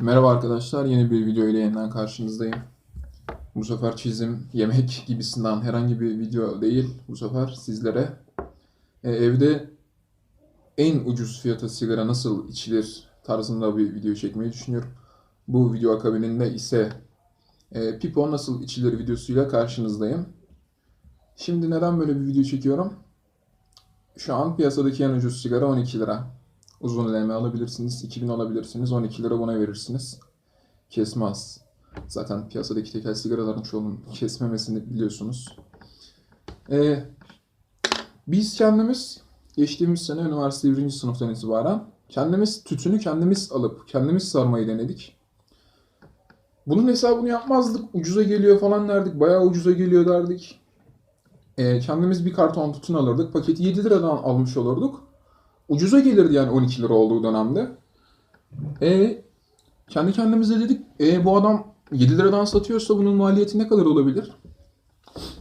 Merhaba arkadaşlar, yeni bir video ile yeniden karşınızdayım. Bu sefer çizim, yemek gibisinden herhangi bir video değil. Bu sefer sizlere e, evde en ucuz fiyata sigara nasıl içilir tarzında bir video çekmeyi düşünüyorum. Bu video akabininde ise e, pipo nasıl içilir videosuyla karşınızdayım. Şimdi neden böyle bir video çekiyorum? Şu an piyasadaki en ucuz sigara 12 lira. Uzun eleme alabilirsiniz. 2000 alabilirsiniz. 12 lira buna verirsiniz. Kesmez. Zaten piyasadaki tekel sigaraların çoğunun kesmemesini biliyorsunuz. Ee, biz kendimiz geçtiğimiz sene üniversite birinci sınıftan itibaren kendimiz tütünü kendimiz alıp kendimiz sarmayı denedik. Bunun hesabını yapmazdık. Ucuza geliyor falan derdik. Bayağı ucuza geliyor derdik. Ee, kendimiz bir karton tütün alırdık. Paketi 7 liradan almış olurduk. Ucuza gelirdi yani 12 lira olduğu dönemde. E kendi kendimize dedik e bu adam 7 liradan satıyorsa bunun maliyeti ne kadar olabilir?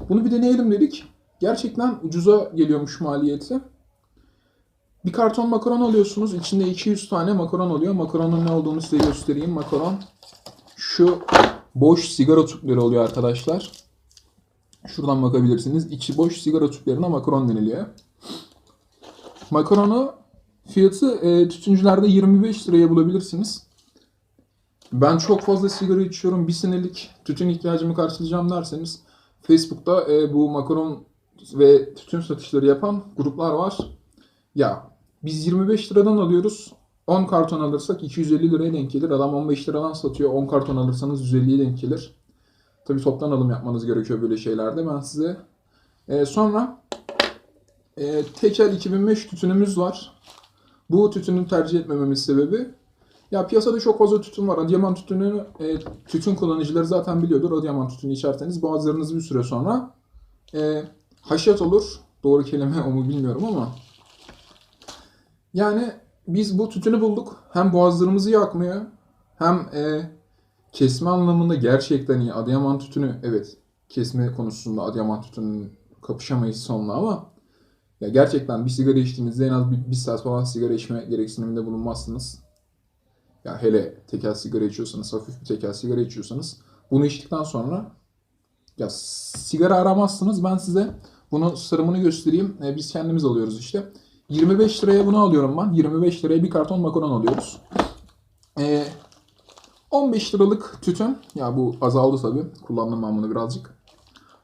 Bunu bir deneyelim dedik. Gerçekten ucuza geliyormuş maliyeti. Bir karton makaron alıyorsunuz. İçinde 200 tane makaron oluyor. Makaronun ne olduğunu size göstereyim. Makaron şu boş sigara tüpleri oluyor arkadaşlar. Şuradan bakabilirsiniz. İçi boş sigara tüplerine makaron deniliyor. Makaronu fiyatı e, tütüncülerde 25 liraya bulabilirsiniz. Ben çok fazla sigara içiyorum. Bir senelik tütün ihtiyacımı karşılayacağım derseniz Facebook'ta e, bu makaron ve tütün satışları yapan gruplar var. Ya biz 25 liradan alıyoruz. 10 karton alırsak 250 liraya denk gelir. Adam 15 liradan satıyor. 10 karton alırsanız 150'ye denk gelir. Tabii toptan alım yapmanız gerekiyor böyle şeylerde. Ben size e, sonra e, Tekel 2005 tütünümüz var. Bu tütünü tercih etmememin sebebi ya piyasada çok fazla tütün var. Adıyaman tütünü e, tütün kullanıcıları zaten biliyordur. Adıyaman tütünü içerseniz boğazlarınız bir süre sonra e, haşat olur. Doğru kelime o mu bilmiyorum ama yani biz bu tütünü bulduk. Hem boğazlarımızı yakmıyor hem e, kesme anlamında gerçekten iyi. Adıyaman tütünü evet kesme konusunda Adıyaman tütünün kapışamayız sonla ama ya gerçekten bir sigara içtiğinizde en az bir, bir saat falan sigara içme gereksiniminde bulunmazsınız. Ya hele tekel sigara içiyorsanız, hafif bir tekel sigara içiyorsanız bunu içtikten sonra ya sigara aramazsınız. Ben size bunu sırımını göstereyim. E, biz kendimiz alıyoruz işte. 25 liraya bunu alıyorum ben. 25 liraya bir karton makaron alıyoruz. E, 15 liralık tütün. Ya bu azaldı tabii. Kullandım ben bunu birazcık.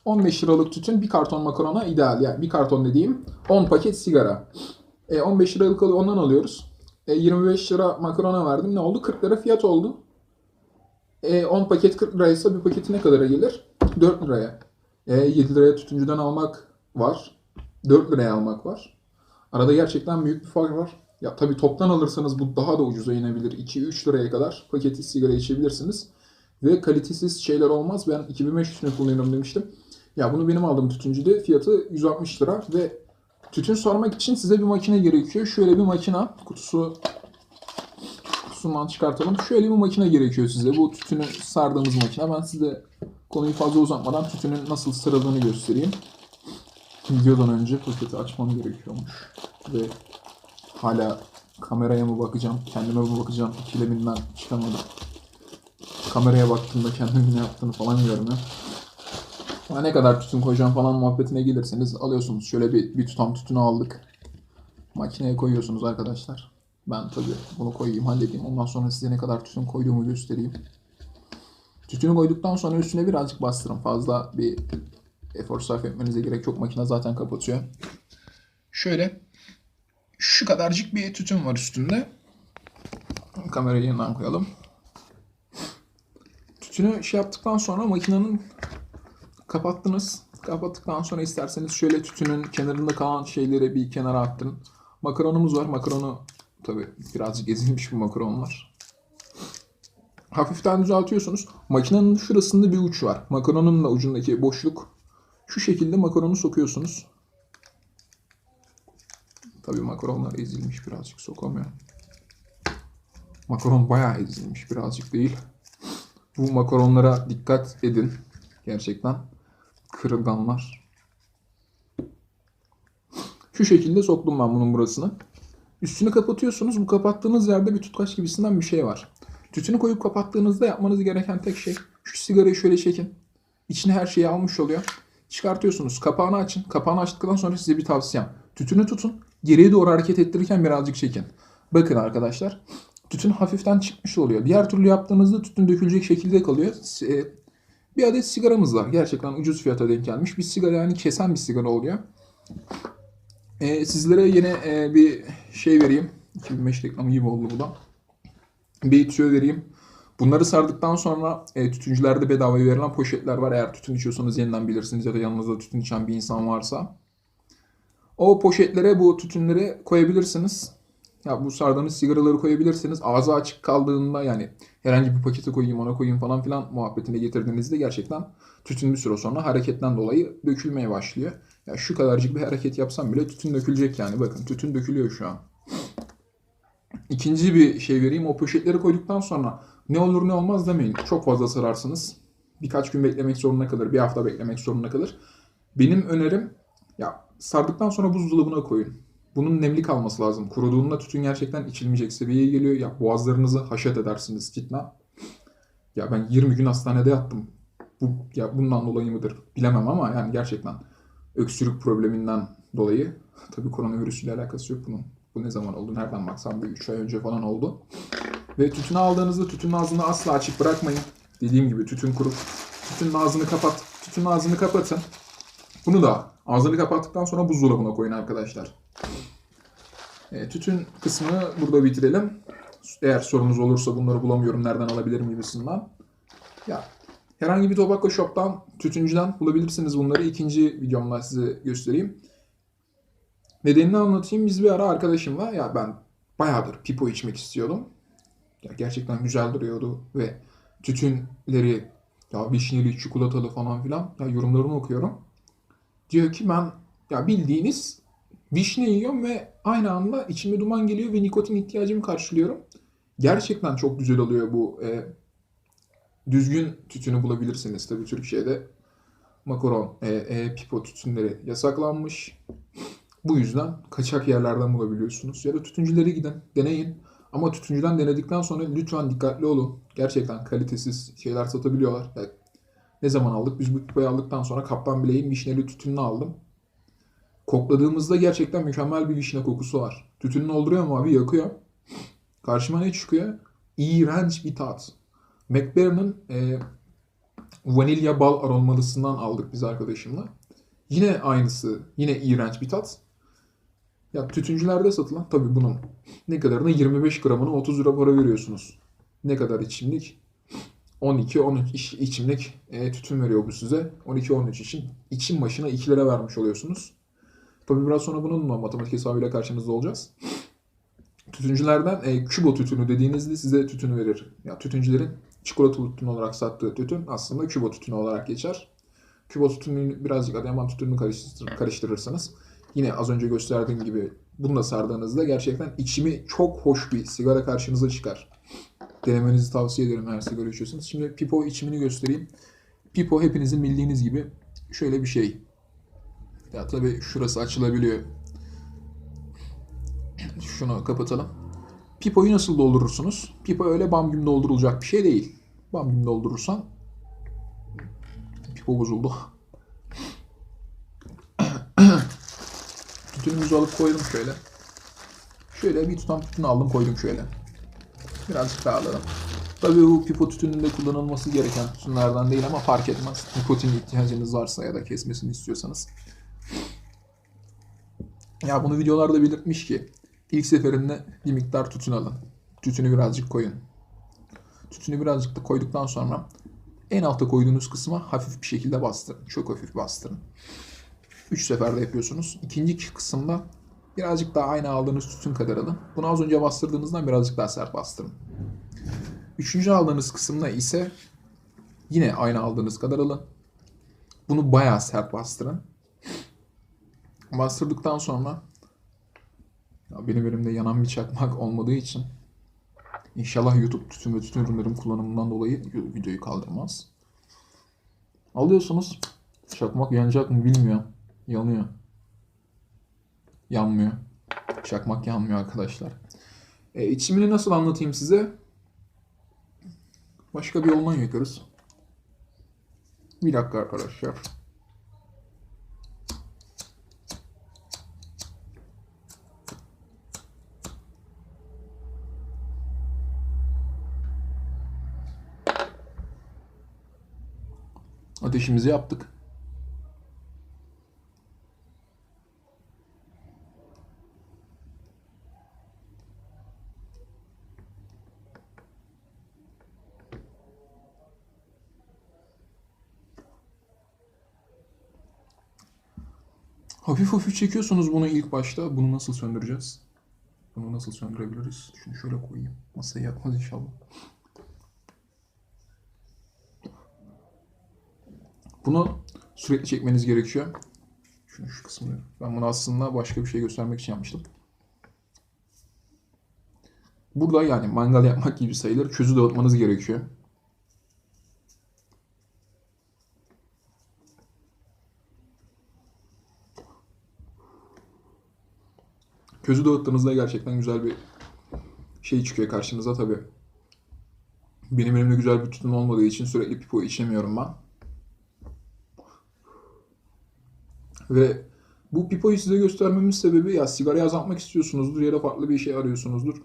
15 liralık tütün bir karton makarona ideal. Yani bir karton dediğim 10 paket sigara. E, 15 liralık ondan alıyoruz. E, 25 lira makarona verdim. Ne oldu? 40 lira fiyat oldu. E, 10 paket 40 liraysa bir paketi ne kadara gelir? 4 liraya. E, 7 liraya tütüncüden almak var. 4 liraya almak var. Arada gerçekten büyük bir fark var. Ya tabii toptan alırsanız bu daha da ucuza inebilir. 2-3 liraya kadar paketi sigara içebilirsiniz. Ve kalitesiz şeyler olmaz. Ben 2500'üne kullanıyorum demiştim. Ya bunu benim aldığım tütüncüde fiyatı 160 lira ve tütün sarmak için size bir makine gerekiyor. Şöyle bir makine kutusu kutusundan çıkartalım. Şöyle bir makine gerekiyor size. Bu tütünü sardığımız makine. Ben size konuyu fazla uzatmadan tütünün nasıl sarıldığını göstereyim. Videodan önce paketi açmam gerekiyormuş. Ve hala kameraya mı bakacağım, kendime mi bakacağım ikileminden çıkamadım. Kameraya baktığımda kendimin ne yaptığını falan görmüyorum. Ya ne kadar tütün koyacağım falan muhabbetine gelirseniz alıyorsunuz. Şöyle bir, bir tutam tütünü aldık. Makineye koyuyorsunuz arkadaşlar. Ben tabii bunu koyayım halledeyim. Ondan sonra size ne kadar tütün koyduğumu göstereyim. Tütünü koyduktan sonra üstüne birazcık bastırın. Fazla bir efor sarf etmenize gerek yok. Makine zaten kapatıyor. Şöyle şu kadarcık bir tütün var üstünde. Kamerayı yanından koyalım. Tütünü şey yaptıktan sonra makinenin kapattınız. Kapattıktan sonra isterseniz şöyle tütünün kenarında kalan şeyleri bir kenara attırın. Makaronumuz var. Makaronu tabi birazcık ezilmiş bir makaron var. Hafiften düzeltiyorsunuz. Makinenin şurasında bir uç var. Makaronun da ucundaki boşluk. Şu şekilde makaronu sokuyorsunuz. Tabi makaronlar ezilmiş birazcık sokamıyor. Makaron bayağı ezilmiş birazcık değil. Bu makaronlara dikkat edin. Gerçekten kırılganlar. Şu şekilde soktum ben bunun burasını. Üstünü kapatıyorsunuz. Bu kapattığınız yerde bir tutkaç gibisinden bir şey var. Tütünü koyup kapattığınızda yapmanız gereken tek şey şu sigarayı şöyle çekin. İçine her şeyi almış oluyor. Çıkartıyorsunuz. Kapağını açın. Kapağını açtıktan sonra size bir tavsiyem. Tütünü tutun. Geriye doğru hareket ettirirken birazcık çekin. Bakın arkadaşlar. Tütün hafiften çıkmış oluyor. Diğer türlü yaptığınızda tütün dökülecek şekilde kalıyor. Bir adet sigaramız var. Gerçekten ucuz fiyata denk gelmiş. Bir sigara yani kesen bir sigara oluyor. E, sizlere yine e, bir şey vereyim. 2005 reklamı gibi oldu bu da. Bir tüyo vereyim. Bunları sardıktan sonra e, tütüncülerde bedavaya verilen poşetler var. Eğer tütün içiyorsanız yeniden bilirsiniz ya da yanınızda tütün içen bir insan varsa. O poşetlere bu tütünleri koyabilirsiniz. Ya bu sardığınız sigaraları koyabilirsiniz. Ağzı açık kaldığında yani herhangi bir pakete koyayım ona koyayım falan filan muhabbetine getirdiğinizde gerçekten tütün bir süre sonra hareketten dolayı dökülmeye başlıyor. Ya şu kadarcık bir hareket yapsam bile tütün dökülecek yani. Bakın tütün dökülüyor şu an. İkinci bir şey vereyim. O poşetleri koyduktan sonra ne olur ne olmaz demeyin. Çok fazla sararsınız. Birkaç gün beklemek zorunda kalır. Bir hafta beklemek zorunda kalır. Benim önerim ya sardıktan sonra buzdolabına koyun. Bunun nemli kalması lazım. Kuruduğunda tütün gerçekten içilmeyecek seviyeye geliyor. Ya boğazlarınızı haşet edersiniz cidden. Ya ben 20 gün hastanede yattım. Bu ya bundan dolayı mıdır bilemem ama yani gerçekten öksürük probleminden dolayı tabii koronavirüsüyle alakası yok bunun. Bu ne zaman oldu? Nereden baksam bir 3 ay önce falan oldu. Ve tütünü aldığınızda tütünün ağzını asla açık bırakmayın. Dediğim gibi tütün kurup tütünün ağzını kapat. Tütünün ağzını kapatın. Bunu da ağzını kapattıktan sonra buzdolabına koyun arkadaşlar. E, tütün kısmını burada bitirelim. Eğer sorunuz olursa bunları bulamıyorum nereden alabilirim gibisinden. Ya herhangi bir tobacco shop'tan, tütüncüden bulabilirsiniz bunları. İkinci videomda size göstereyim. Nedenini anlatayım. Biz bir ara arkadaşımla ya ben bayağıdır pipo içmek istiyordum. Ya gerçekten güzel duruyordu ve tütünleri ya vişneli, çikolatalı falan filan ya yorumlarını okuyorum. Diyor ki ben ya bildiğiniz vişne yiyorum ve aynı anda içime duman geliyor ve nikotin ihtiyacımı karşılıyorum. Gerçekten çok güzel oluyor bu. E, düzgün tütünü bulabilirsiniz tabii Türkiye'de. Makaron, e, e, pipo tütünleri yasaklanmış. Bu yüzden kaçak yerlerden bulabiliyorsunuz. Ya da tütüncülere gidin, deneyin. Ama tütüncüden denedikten sonra lütfen dikkatli olun. Gerçekten kalitesiz şeyler satabiliyorlar. Yani ne zaman aldık? Biz bu kupayı aldıktan sonra Kaptan Bileğin vişneli tütününü aldım. Kokladığımızda gerçekten mükemmel bir vişne kokusu var. Tütününü dolduruyor mu abi? Yakıyor. Karşıma ne çıkıyor? İğrenç bir tat. McBaren'ın e, vanilya bal aromalısından aldık biz arkadaşımla. Yine aynısı. Yine iğrenç bir tat. Ya tütüncülerde satılan tabii bunun ne kadarına 25 gramına 30 lira para veriyorsunuz. Ne kadar içimlik? 12-13 iç, içimlik e, tütün veriyor bu size. 12-13 için içim başına 2 lira vermiş oluyorsunuz. Tabii biraz sonra bunun da matematik hesabıyla karşınızda olacağız. Tütüncülerden e, kübo tütünü dediğinizde size tütünü verir. Ya tütüncülerin çikolatalı tütün olarak sattığı tütün aslında kübo tütünü olarak geçer. Kübo tütünü birazcık Adıyaman tütününü karıştır, karıştırırsanız yine az önce gösterdiğim gibi bunu da sardığınızda gerçekten içimi çok hoş bir sigara karşınıza çıkar. Denemenizi tavsiye ederim eğer sigara içiyorsanız. Şimdi pipo içimini göstereyim. Pipo hepinizin bildiğiniz gibi şöyle bir şey. Ya tabii şurası açılabiliyor. Şunu kapatalım. Pipoyu nasıl doldurursunuz? Pipo öyle bam güm doldurulacak bir şey değil. Bam güm doldurursan pipo bozuldu. Tütünümüzü alıp koydum şöyle. Şöyle bir tutam tütün aldım koydum şöyle. Birazcık daha alalım. Tabii bu pipo tütününde kullanılması gereken tütünlerden değil ama fark etmez. Nikotin ihtiyacınız varsa ya da kesmesini istiyorsanız. Ya bunu videolarda belirtmiş ki ilk seferinde bir miktar tütün alın. Tütünü birazcık koyun. Tütünü birazcık da koyduktan sonra en alta koyduğunuz kısma hafif bir şekilde bastırın. Çok hafif bastırın. 3 seferde yapıyorsunuz. İkinci kısımda birazcık daha aynı aldığınız tütün kadar alın. Bunu az önce bastırdığınızdan birazcık daha sert bastırın. Üçüncü aldığınız kısımda ise yine aynı aldığınız kadar alın. Bunu bayağı sert bastırın. Bastırdıktan sonra ya benim elimde yanan bir çakmak olmadığı için inşallah YouTube tütün ve tütün ürünlerim kullanımından dolayı videoyu kaldırmaz. Alıyorsunuz. Çakmak yanacak mı bilmiyorum. Yanıyor. Yanmıyor. Çakmak yanmıyor arkadaşlar. E, içimini nasıl anlatayım size? Başka bir yoldan yakarız. Bir dakika arkadaşlar. Ateşimizi yaptık. Hafif hafif çekiyorsunuz bunu ilk başta. Bunu nasıl söndüreceğiz? Bunu nasıl söndürebiliriz? Şunu şöyle koyayım. Masaya yakmaz inşallah. Bunu sürekli çekmeniz gerekiyor. Şunu şu kısmını. Ben bunu aslında başka bir şey göstermek için yapmıştım. Burada yani mangal yapmak gibi sayılır. Közü dağıtmanız gerekiyor. Közü dağıttığınızda gerçekten güzel bir şey çıkıyor karşınıza tabii. Benim elimde güzel bir tütün olmadığı için sürekli pipo içemiyorum ben. Ve bu pipoyu size göstermemin sebebi ya sigarayı azaltmak istiyorsunuzdur ya da farklı bir şey arıyorsunuzdur.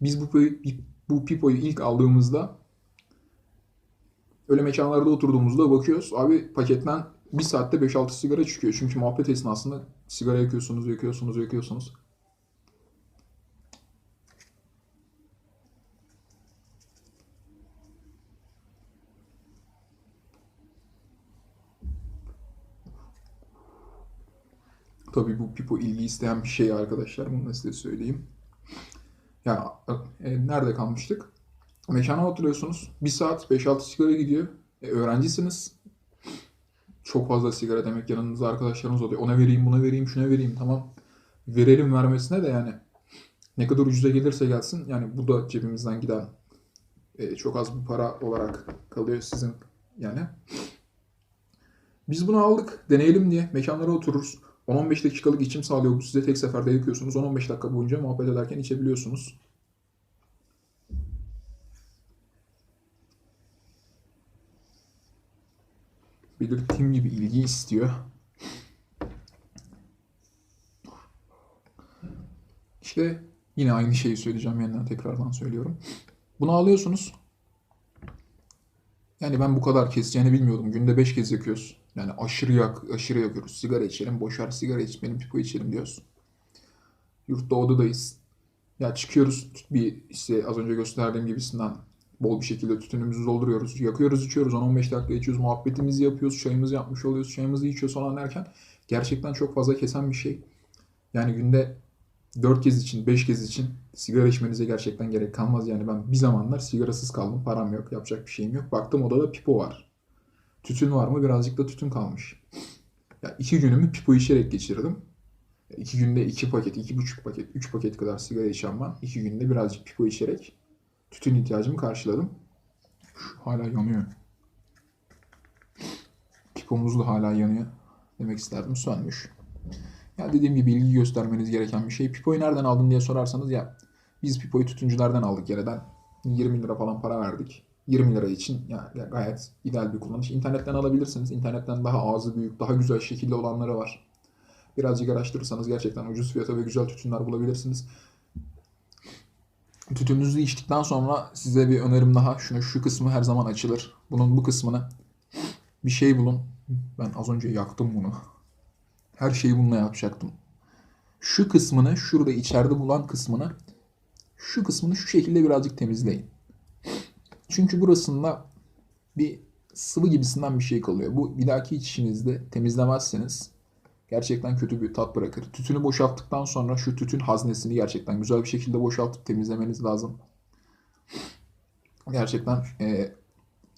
Biz bu, bu pipoyu ilk aldığımızda öyle mekanlarda oturduğumuzda bakıyoruz. Abi paketten bir saatte 5-6 sigara çıkıyor. Çünkü muhabbet esnasında sigara yakıyorsunuz, yakıyorsunuz, yakıyorsunuz. Tabii bu pipo ilgi isteyen bir şey arkadaşlar. Bunu da size söyleyeyim. Ya e, nerede kalmıştık? Mekana oturuyorsunuz. Bir saat 5-6 sigara gidiyor. E, öğrencisiniz. Çok fazla sigara demek yanınızda arkadaşlarınız oluyor. Ona vereyim, buna vereyim, şuna vereyim. Tamam. Verelim vermesine de yani ne kadar ucuza gelirse gelsin. Yani bu da cebimizden giden e, çok az bir para olarak kalıyor sizin yani. Biz bunu aldık deneyelim diye mekanlara otururuz. 10-15 dakikalık içim sağlıyor. Bu size tek seferde yakıyorsunuz. 10-15 dakika boyunca muhabbet ederken içebiliyorsunuz. Belirttiğim gibi ilgi istiyor. İşte yine aynı şeyi söyleyeceğim yeniden tekrardan söylüyorum. Bunu alıyorsunuz. Yani ben bu kadar keseceğini bilmiyordum. Günde 5 kez yakıyoruz. Yani aşırı yak, aşırı yakıyoruz. Sigara içelim, boşver sigara iç, benim pipo içelim diyoruz. Yurtta odadayız. Ya çıkıyoruz bir işte az önce gösterdiğim gibisinden bol bir şekilde tütünümüzü dolduruyoruz. Yakıyoruz, içiyoruz. 10-15 dakika içiyoruz. Muhabbetimizi yapıyoruz. Çayımızı yapmış oluyoruz. Çayımızı içiyoruz falan derken gerçekten çok fazla kesen bir şey. Yani günde 4 kez için, 5 kez için sigara içmenize gerçekten gerek kalmaz. Yani ben bir zamanlar sigarasız kaldım. Param yok, yapacak bir şeyim yok. Baktım odada pipo var. Tütün var mı? Birazcık da tütün kalmış. Ya iki günümü pipo içerek geçirdim. İki günde iki paket, iki buçuk paket, üç paket kadar sigara içen ben. İki günde birazcık pipo içerek tütün ihtiyacımı karşıladım. Hala yanıyor. Pipomuz da hala yanıyor. Demek isterdim sönmüş. Ya dediğim gibi ilgi göstermeniz gereken bir şey. Pipoyu nereden aldın diye sorarsanız ya biz pipoyu tütüncülerden aldık yereden. 20 lira falan para verdik. 20 lira için ya ya gayet ideal bir kullanış. İnternetten alabilirsiniz. İnternetten daha ağzı büyük, daha güzel şekilde olanları var. Birazcık araştırırsanız gerçekten ucuz fiyata ve güzel tütünler bulabilirsiniz. Tütününüzü içtikten sonra size bir önerim daha. Şunu şu kısmı her zaman açılır. Bunun bu kısmını bir şey bulun. Ben az önce yaktım bunu. Her şeyi bununla yapacaktım. Şu kısmını, şurada içeride bulan kısmını, şu kısmını şu şekilde birazcık temizleyin. Çünkü burasında bir sıvı gibisinden bir şey kalıyor. Bu bir dahaki içişinizde temizlemezseniz gerçekten kötü bir tat bırakır. Tütünü boşalttıktan sonra şu tütün haznesini gerçekten güzel bir şekilde boşaltıp temizlemeniz lazım. Gerçekten e,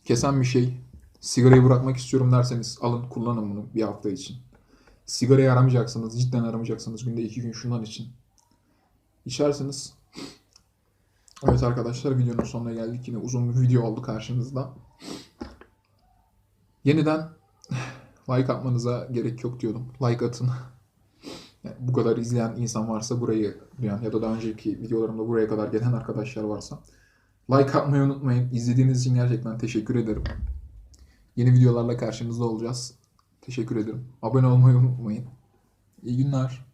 kesen bir şey. Sigarayı bırakmak istiyorum derseniz alın kullanın bunu bir hafta için. Sigarayı aramayacaksınız, cidden aramayacaksınız günde iki gün şundan için. İçerseniz Evet arkadaşlar videonun sonuna geldik. Yine uzun bir video oldu karşınızda. Yeniden like atmanıza gerek yok diyordum. Like atın. Yani bu kadar izleyen insan varsa burayı duyan ya da daha önceki videolarımda buraya kadar gelen arkadaşlar varsa Like atmayı unutmayın. İzlediğiniz için gerçekten teşekkür ederim. Yeni videolarla karşınızda olacağız. Teşekkür ederim. Abone olmayı unutmayın. İyi günler.